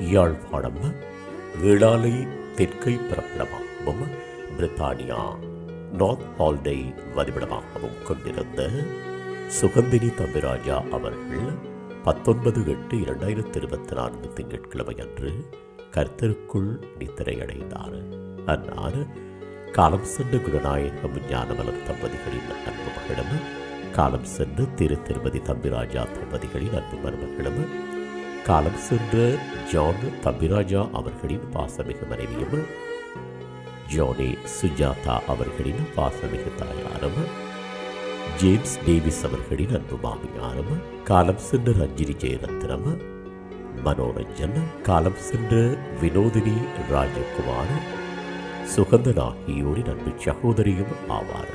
யாழ்ப்பாணம் வேளாலை தெற்கை பிறப்பிடமாகவும் பிரித்தானியா north ஹால்டை வதிவிடமாகவும் கொண்டிருந்த சுகந்தினி தம்பிராஜா அவர்கள் பத்தொன்பது எட்டு இரண்டாயிரத்தி இருபத்தி நான்கு திங்கட்கிழமை அன்று கர்த்தருக்குள் நித்திரையடைந்தார். அன்னார் காலம் சென்ற குருநாயகம் ஞானமலர் தம்பதிகளின் அன்பு மகளும் காலம் சென்று திரு திருமதி தம்பிராஜா தம்பதிகளின் அன்பு மருமகளும் காலம் சென்ற ஜான் தம்பிராஜா அவர்களின் பாசமிகு மனைவியும் ஜானி சுஜாதா அவர்களின் பாசமிகு தாயாரும் ஜேம்ஸ் டேவிஸ் அவர்களின் அன்பு மாமியாரும் காலம் சென்ற ரஞ்சினி ஜெயரத்னம் மனோரஞ்சன் காலம் சென்ற வினோதினி ராஜகுமார் சுகந்தன் ஆகியோரின் அன்பு சகோதரியும் ஆவார்.